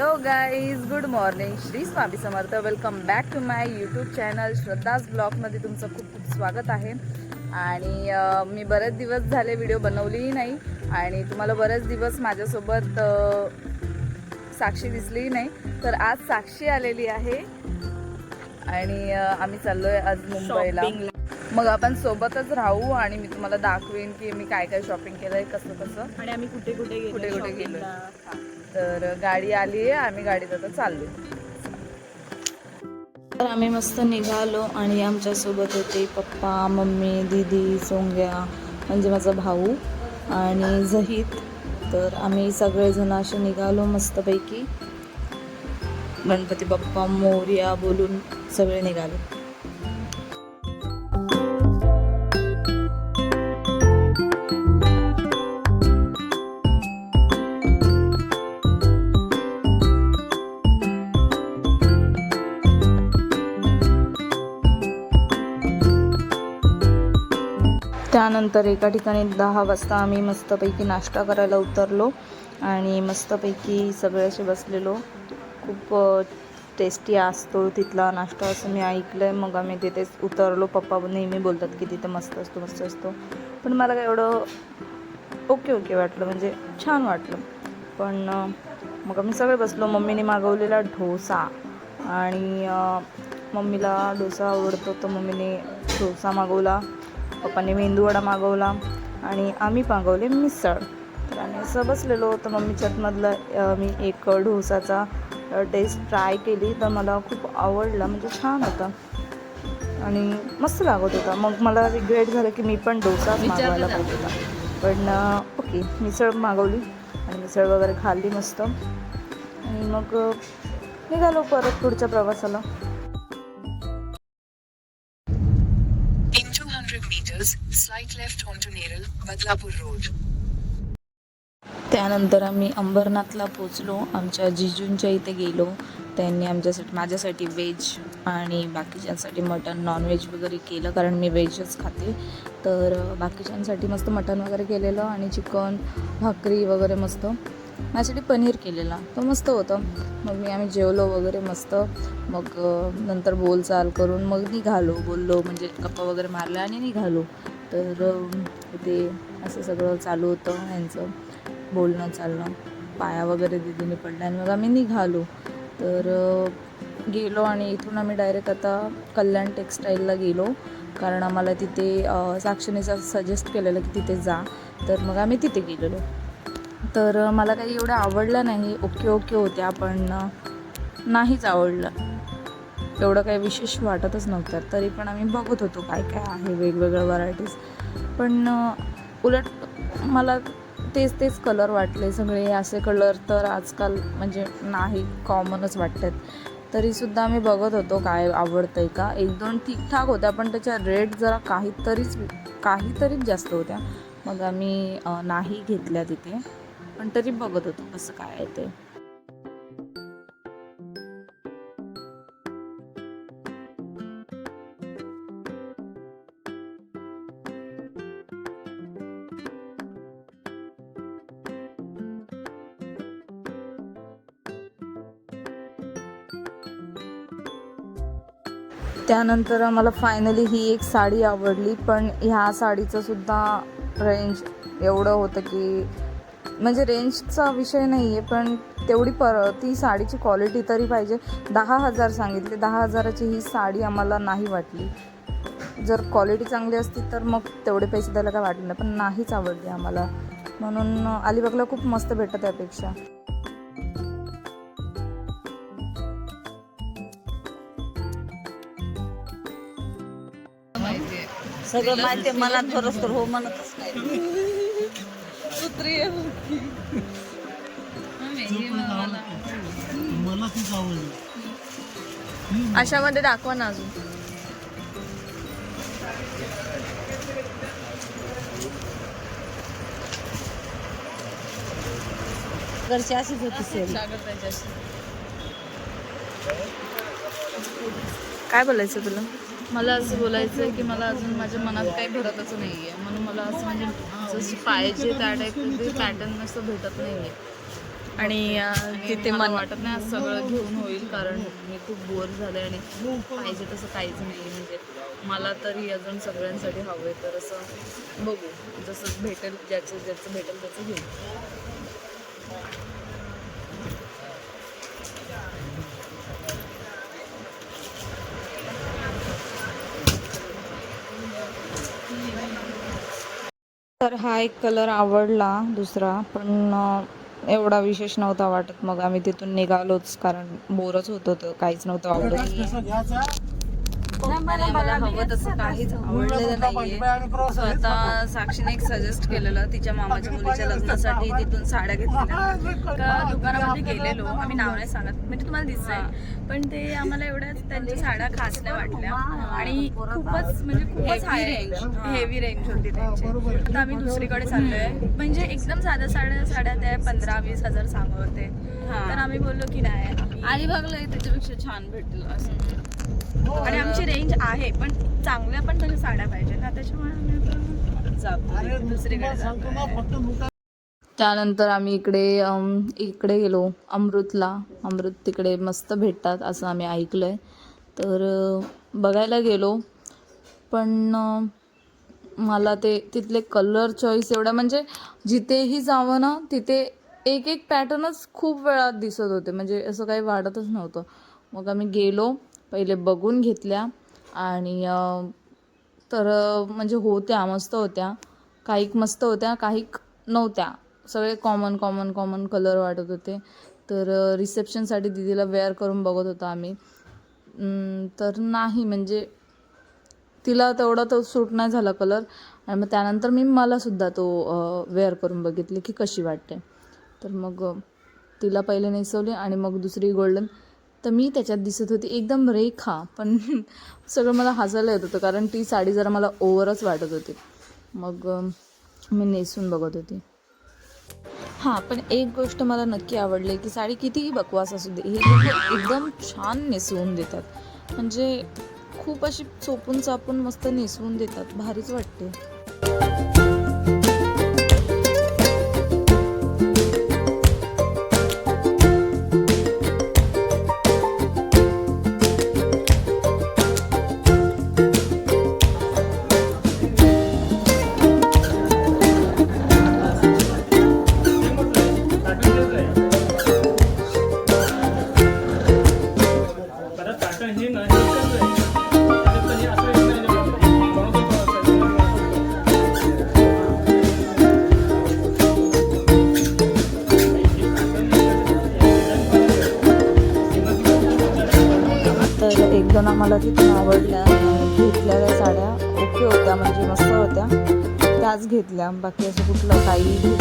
Hello guys good morning Shri Swami Samarth. Welcome back to my YouTube channel Shraddha's ब्लॉगमध्ये तुमचं खूप खूप स्वागत आहे. आणि मी बरेच दिवस झाले व्हिडिओ बनवलीही नाही. आणि तुम्हाला बरेच दिवस माझ्यासोबत साक्षी दिसलीही नाही. तर आज साक्षी आलेली आहे. आणि आम्ही चाललोय आज मुंबईला. मग आपण सोबतच राहू आणि मी तुम्हाला दाखवेन की मी काय काय शॉपिंग केलंय कसं कसं आणि आम्ही कुठे कुठे गेलो कुठे कुठे shopping गेलोय. ला. तर गाडी आली आहे आम्ही गाडीत आता चाललो तर आम्ही मस्त निघालो आणि आमच्यासोबत होते पप्पा मम्मी दीदी सोंग्या म्हणजे माझा भाऊ आणि जहीत तर आम्ही सगळेजण असे निघालो मस्तपैकी. गणपती बाप्पा मोर्या बोलून सगळे निघालो. त्यानंतर एका ठिकाणी दहा वाजता आम्ही मस्तपैकी नाश्ता करायला उतरलो आणि मस्तपैकी सगळे असे बसलेलो. खूप टेस्टी असतो तिथला नाश्ता असं मी ऐकलं आहे मग आम्ही तिथेच उतरलो. पप्पा नेहमी बोलतात की तिथे मस्त असतो मस्त असतो. पण मला काय एवढं ओके ओके वाटलं. म्हणजे छान वाटलं. पण मग आम्ही सगळे बसलो. मम्मीने मागवलेला डोसा आणि मम्मीला डोसा आवडतो तर मम्मीने डोसा मागवला. पप्पाने मेंदूवडा मागवला आणि आम्ही मागवले मिसळ. तर आम्ही असं बसलेलो तर मम्मीच्यातमधला अं, मी एक डोसाचा टेस्ट ट्राय केली. तर मला खूप आवडला. म्हणजे छान होता. आणि मस्त लागत होता. मग मला रिग्रेट झालं की मी पण डोसाच मागवायला पाहिजे होता. पण ओके. मिसळ मागवली आणि मिसळ वगैरे खाल्ली मस्त. आणि मग निघालो परत पुढच्या प्रवासाला. Meters, slight left onto Neral, Badlapur Road. त्यानंतर आम्ही अंबरनाथला पोचलो आमच्या जिजूंच्या इथे गेलो. त्यांनी आमच्यासाठी माझ्यासाठी व्हेज आणि बाकीच्यांसाठी मटन नॉनव्हेज वगैरे केलं कारण मी व्हेजच खाते. तर बाकीच्यांसाठी मस्त मटन वगैरे केलेलं आणि चिकन भाकरी वगैरे मस्त. माझ्यासाठी पनीर केलेला. तो मस्त होतं. मग मी आम्ही जेवलो वगैरे मस्त. मग नंतर बोलचाल करून मग निघालो बोललो म्हणजे गप्पा वगैरे मारला आणि निघालो तर ते असं सगळं चालू होतं यांचं. बोलणं चालणं. पाया वगैरे दिदीने पडला आणि मग आम्ही निघालो. तर गेलो आणि इथून आम्ही डायरेक्ट आता कल्याण टेक्स्टाईलला गेलो. कारण आम्हाला तिथे साक्षीने सजेस्ट केलेलं की तिथे जा. तर मग आम्ही तिथे गेलेलो. तर मला काही एवढं आवडलं नाही. ओके ओके होत्या पण नाहीच आवडलं. एवढं काही विशेष वाटतच नव्हतं. तरी पण आम्ही बघत होतो काय काय आहे वेगवेगळ्या व्हरायटीज पण उलट मला तेच तेच कलर वाटले. सगळे असे कलर तर आजकाल म्हणजे नाही कॉमनच वाटतात. तरीसुद्धा आम्ही बघत होतो काय आवडतं आहे का. एक दोन ठीकठाक होत्या पण त्याच्या रेट जरा काहीतरीच काहीतरीच जास्त होत्या. मग आम्ही नाही घेतल्या तिथे. पण तरी बघत होतो कसं काय आहे ते. त्यानंतर मला फायनली ही एक साडी आवडली पण ह्या साडीचं सुद्धा रेंज एवढं होतं की म्हणजे रेंजचा विषय नाही आहे पण तेवढी पर ती साडीची क्वालिटी तरी पाहिजे. दहा हजार सांगितले. दहा हजाराची ही साडी आम्हाला नाही वाटली. जर क्वालिटी चांगली असती तर मग तेवढे पैसे द्यायला काय वाटलं नाही पण नाहीच आवडली आम्हाला. म्हणून अलिबागला खूप मस्त भेटत त्यापेक्षा. सगळं माहिती मला खरंच तर हो म्हणतच नाही. अशामध्ये दाखवा ना अजून. घरची अशीच होती सेल काय बोलायचं तुला? मला असं बोलायचं आहे की मला अजून माझ्या मनात काही भरतच नाही आहे म्हणून मला असं म्हणजे जसं पाहिजे त्या टाईप पॅटर्न असं भेटत नाही आहे आणि तिथे मला वाटत नाही आज सगळं घेऊन होईल कारण मी खूप बोर झाले आणि पाहिजे तसं काहीच नाही म्हणजे मला तरी अजून सगळ्यांसाठी हवंय तर असं बघू. जसं भेटेल ज्याचं ज्याचं भेटेल त्याचं घेऊ. तर हा एक कलर आवडला दुसरा पण एवढा विशेष नव्हता वाटत. मग आम्ही तिथून निघालोच कारण बोरच होत होतं काहीच नव्हतं आवडत. मला मला हवं तसं काहीच आवडलेलं नाहीये आता साक्षीने एक सजेस्ट केलेलं तिच्या मामाच्या मुलीच्या लग्नासाठी तिथून साड्या घेतलेल्या. का दुकानामध्ये गेलेलो आम्ही नाव नाही सांगत. म्हणजे तुम्हाला दिसतंय. पण ते आम्हाला एवढ्या त्यांच्या साड्या खास नाही वाटल्या आणि खूपच म्हणजे खूपच हाय रेंज हेवी रेंज होती त्यांची. आता आम्ही दुसरीकडे चाललोय. म्हणजे एकदम साध्या साड्या साड्या त्या पंधरा वीस हजार सांगत होते. तर आम्ही बोललो की नाही. अलिबागला त्याच्यापेक्षा छान भेटेल असं. आणि आमची रेंज आहे पण चांगल्या पण तरी साड्या पाहिजे ना त्याच्यामुळे दुसरीकडे. त्यानंतर आम्ही इकडे अम, इकडे गेलो अमृतला. अमृत तिकडे मस्त भेटतात असं आम्ही ऐकलं आहे तर बघायला गेलो पण मला ते तिथले कलर चॉईस एवढ्या म्हणजे जिथेही जावं ना तिथे एक एक पॅटर्नच खूप वेळात दिसत होते. म्हणजे असं काही वाटतच नव्हतं. मग आम्ही गेलो पहिले बघून घेतल्या आणि तर म्हणजे होत्या मस्त होत्या. काही मस्त होत्या काही नव्हत्या. सगळे कॉमन कॉमन कॉमन कलर वाटत होते. तर रिसेप्शनसाठी दिदीला वेअर करून बघत होतो आम्ही. तर नाही म्हणजे तिला तेवढा तो सूट नाही झाला कलर आणि मग त्यानंतर मी मलासुद्धा तो वेअर करून बघितले की कशी वाटते. तर मग तिला पहिले नेसवली आणि मग दुसरी गोल्डन तर मी त्याच्यात दिसत होती. एकदम रेखा पण सगळं मला हसायला येत होतं कारण ती साडी जरा मला ओव्हरच वाटत होती. मग मी नेसून बघत होती. हां पण एक गोष्ट मला नक्की आवडली की साडी कितीही बकवास असू दे हे लोक एकदम छान नेसवून देतात. म्हणजे खूप अशी चोपून चापून मस्त नेसवून देतात. भारीच वाटते. घेतल्या साड्या. ओके होत्या म्हणजे मस्त होत्या. त्याच घेतल्या. बाकी असं कुठलं काही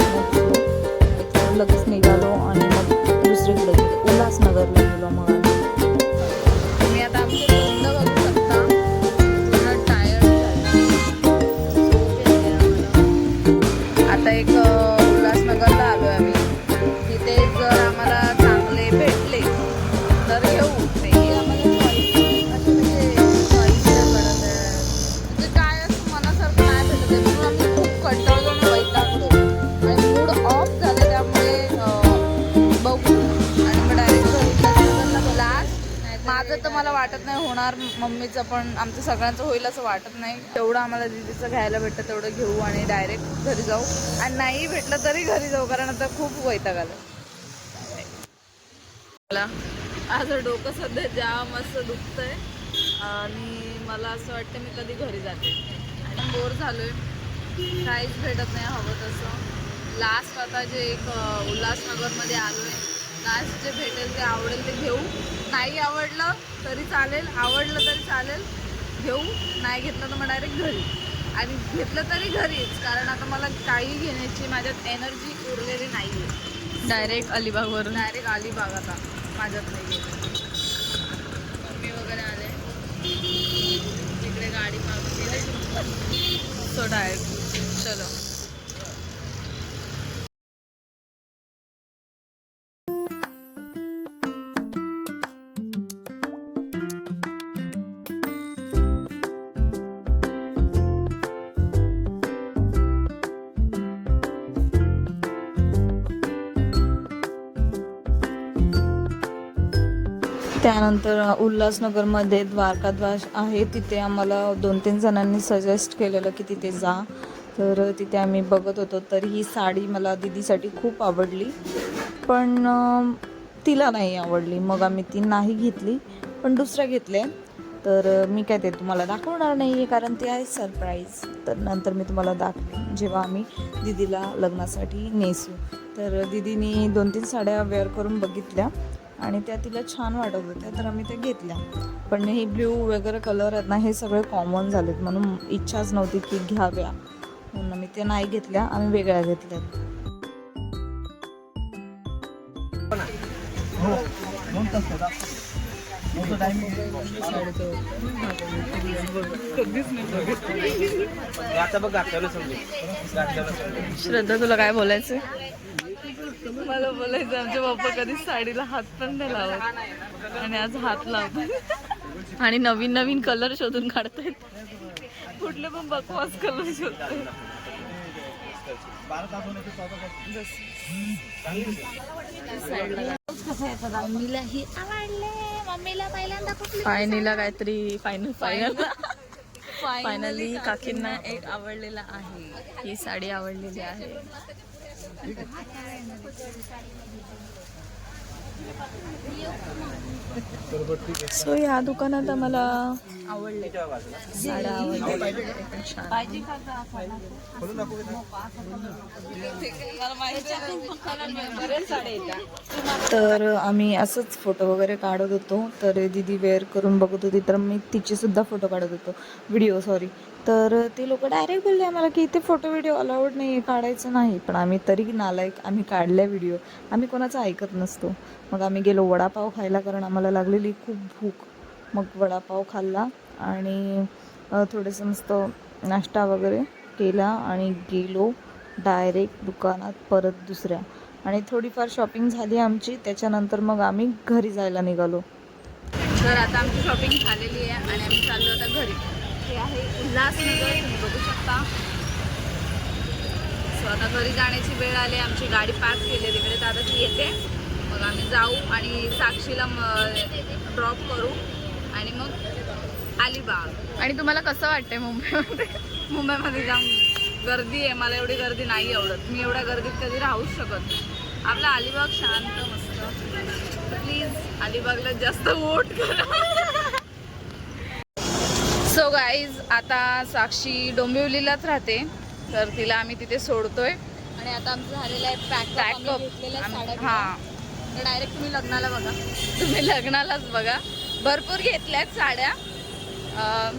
लगेच निघालो आणि मग दुसरीकडे उल्हासनगरला गेलो मग. म्हणजे काय असं मनासारखं नाही भेटत. आहे म्हणून आम्ही खूप कंटाळलो आणि वैतागलो आणि मूड ऑफ झाले त्यामुळे बघू. आणि मग डायरेक्ट लास्ट माझं तर मला वाटत नाही होणार मम्मीचं पण आमचं सगळ्यांचं होईल असं वाटत नाही. तेवढं आम्हाला दिदीचं घ्यायला भेटतं तेवढं घेऊ आणि डायरेक्ट घरी जाऊ. आणि नाही भेटलं तरी घरी जाऊ कारण आता खूप वैताग आलं. मला आज डोकं सध्या जाम असं दुखतंय. आणि मला असं वाटतं मी कधी घरी जाते. आणि बोर झालोय. काहीच भेटत नाही हवं तसं. लास्ट आता जे एक उल्हासनगरमध्ये आलोय लास्ट जे भेटेल ते आवडेल ते घेऊ. नाही आवडलं तरी चालेल आवडलं तरी चालेल घेऊ. नाही घेतलं तर मग डायरेक्ट घरी. आणि घेतलं तरी घरीच कारण आता मला काही घेण्याची माझ्यात एनर्जी उरलेली नाही आहे डायरेक्ट अलिबागवरून. डायरेक्ट अलिबाग आता माझ्यात नाही गेली मम्मी वगैरे आले तिकडे गाडी मागून सो डायरेक्ट चलो. त्यानंतर उल्हासनगरमध्ये द्वारकाद्वास आहे. तिथे आम्हाला दोन तीन जणांनी सजेस्ट केलेलं की तिथे जा. तर तिथे आम्ही बघत होतो. तर ही साडी मला दिदीसाठी खूप आवडली. पण तिला नाही आवडली. मग आम्ही ती नाही घेतली. पण दुसऱ्या घेतल्या. तर मी काय ते तुम्हाला दाखवणार नाही आहे कारण ते आहे सरप्राईज तर नंतर मी तुम्हाला दाख जेव्हा आम्ही दिदीला लग्नासाठी नेसू. तर दिदीनी दोन तीन साड्या वेअर करून बघितल्या. आणि त्या तिला छान वाटत होत्या तर आम्ही त्या घेतल्या. पण हे ब्ल्यू वगैरे कलर आहेत ना हे सगळे कॉमन झालेत म्हणून इच्छाच नव्हती की घ्याव्या. म्हणून आम्ही ते नाही घेतल्या आम्ही वेगळ्या घेतल्यात. श्रद्धा तुला काय बोलायचं मला बोलायचं आमच्या पप्पा कधीच साडीला हात पण नाही लावत. आणि आज हात लावतात आणि नवीन नवीन कलर शोधून काढतायत. कुठले पण बकवास कलर शोधतायत फायनीला काहीतरी फायनल फायनल फायनली काकींना एक आवडलेला आहे. ही साडी आवडलेली आहे. सो या दुकानात आम्हाला आवडले साड्या आवडल्या. तर आम्ही असंच फोटो वगैरे काढत होतो. तर दीदी वेअर करून बघत होती. तर मी तिचे सुद्धा फोटो काढत होतो. व्हिडिओ सॉरी तर ते लोक डायरेक्ट बोलले आम्हाला की इथे फोटो व्हिडिओ अलाउड नाही आहे काढायचं नाही. पण आम्ही तरी नालायक आम्ही काढल्या व्हिडिओ आम्ही कोणाचं ऐकत नसतो. मग आम्ही गेलो वडापाव खायला कारण आम्हाला लागलेली खूप भूक. मग वडापाव खाल्ला आणि थोडंसं मस्त नाश्ता वगैरे केला आणि गेलो डायरेक्ट दुकानात परत दुसऱ्या. आणि थोडीफार शॉपिंग झाली आमची. त्याच्यानंतर मग आम्ही घरी जायला निघालो. तर आता आमची शॉपिंग झालेली आहे आणि आम्ही चाललो आता घरी. हे आहे उल्हासनगर तुम्ही बघू शकता. सो आता घरी जाण्याची वेळ आली आमची गाडी पार्क केली आहे तिकडे. तर आता ती येते. मग आम्ही जाऊ आणि साक्षीला ड्रॉप करू. आणि मग अलिबाग. आणि तुम्हाला कसं वाटतंय मुंबईमध्ये? मुंबईमध्ये जाऊन? गर्दी आहे. मला एवढी गर्दी नाही आवडत. मी एवढ्या गर्दीत कधी राहूच शकत नाही. आपला अलिबाग शांत मस्त. प्लीज अलिबागला जास्त वोट करा. सो गाईज आता साक्षी डोंबिवलीलाच राहते. तर तिला आम्ही तिथे सोडतोय. आणि आता आमचं झालेलं आहे पॅक पॅकअप हां. डायरेक्ट तुम्ही लग्नाला बघा. तुम्ही लग्नालाच बघा. भरपूर घेतल्यात साड्या. अं,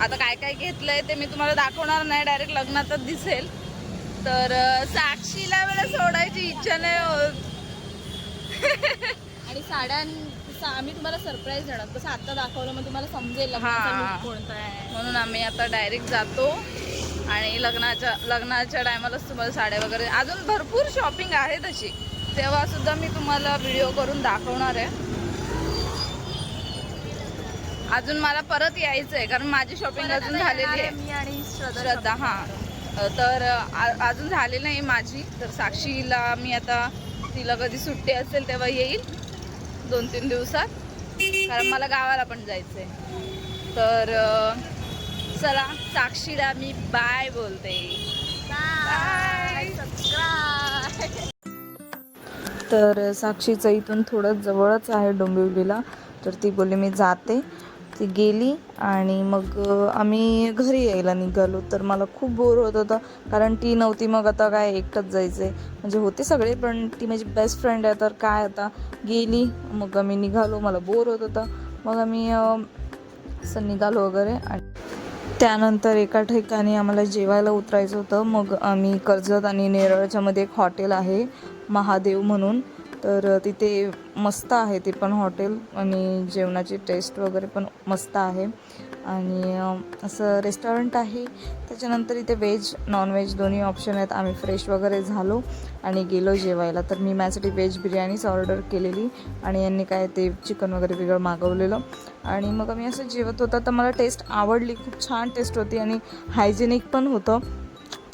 आता काय काय घेतलंय ते मी तुम्हाला दाखवणार नाही. डायरेक्ट लग्नातच दिसेल. तर साक्षीला वेळा सोडायची इच्छा नाही होत. आणि साड्यां आम्ही तुम्हाला सरप्राईज देणार कसं आता दाखवलं मग तुम्हाला समजेल लग्नाचा हा. कोणता आहे. म्हणून आम्ही आता डायरेक्ट जातो आणि लग्नाच्या लग्नाच्या टायमालाच तुम्हाला साड्या वगैरे अजून भरपूर शॉपिंग आहे तशी तेव्हा सुद्धा मी तुम्हाला व्हिडिओ करून दाखवणार आहे. अजून मला परत यायचं आहे कारण माझी शॉपिंग अजून झालेली आहे मी आणि श्रद्धा हां. तर अजून झाली नाही माझी तर साक्षीला मी आता तिला कधी सुट्टी असेल तेव्हा येईल. दोन तीन दिवसात. कारण मला गावाला पण जायचं आहे तर चला साक्षीला मी बाय बोलते. बाय तर साक्षीचं इथून थोडं जवळच आहे डोंबिवलीला. तर ती बोलली मी जाते. ती गेली आणि मग आम्ही घरी यायला निघालो. तर मला खूप बोर होत होता कारण ती नव्हती. मग आता काय एकटंच जायचं आहे म्हणजे होते सगळे पण ती माझी बेस्ट फ्रेंड आहे. तर काय आता? गेली. मग आम्ही निघालो. मला बोर होत होतं. मग आम्ही असं निघालो वगैरे. आणि त्यानंतर एका ठिकाणी आम्हाला जेवायला उतरायचं होतं. मग आम्ही कर्जत आणि नेरळच्या मध्ये एक हॉटेल आहे. महादेव म्हणून. तर तिथे मस्त आहे ते पण हॉटेल आणि जेवणाची टेस्ट वगैरे पण मस्त आहे. आणि असं रेस्टॉरंट आहे. त्याच्यानंतर इथे व्हेज नॉनव्हेज दोन्ही ऑप्शन आहेत. आम्ही फ्रेश वगैरे झालो आणि गेलो जेवायला. तर मी माझ्यासाठी व्हेज बिर्याणीच ऑर्डर केलेली आणि यांनी काय ते चिकन वगैरे वेगळं मागवलेलं. आणि मग आम्ही असं जेवत होता. तर मला टेस्ट आवडली. खूप छान टेस्ट होती आणि हायजेनिक पण होतं.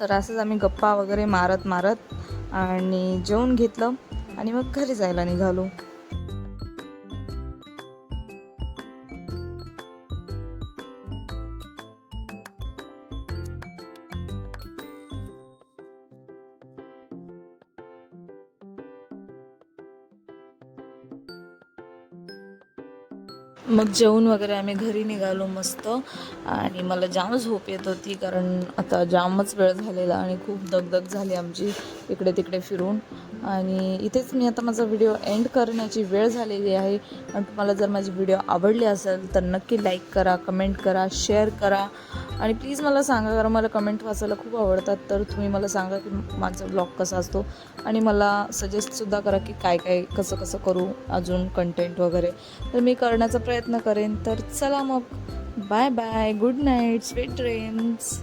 तर असंच आम्ही गप्पा वगैरे मारत मारत आणि जेवून घेतलं. आणि मग घरी जायला निघालो. मग जेवण वगैरे आम्ही घरी निघालो मस्त. आणि मला जाम झोप येत होती कारण आता जामच वेळ झालेला आणि खूप दगदग झाली आमची इकडे तिकडे फिरून. आणि इथेच मी आता माझा व्हिडिओ एंड करण्याची वेळ झालेली आहे. आणि तुम्हाला जर माझी व्हिडिओ आवडली असेल तर नक्की लाईक करा कमेंट करा शेअर करा. आणि प्लीज मला सांगा कारण मला कमेंट वाचायला खूप आवडतात. तर तुम्ही मला सांगा की माझा ब्लॉग कसा असतो. आणि मला सजेस्टसुद्धा करा की काय काय कसं कसं करू अजून कंटेंट वगैरे. तर मी करण्याचा प्रयत्न करेन. तर चला मग. Bye bye good night sweet dreams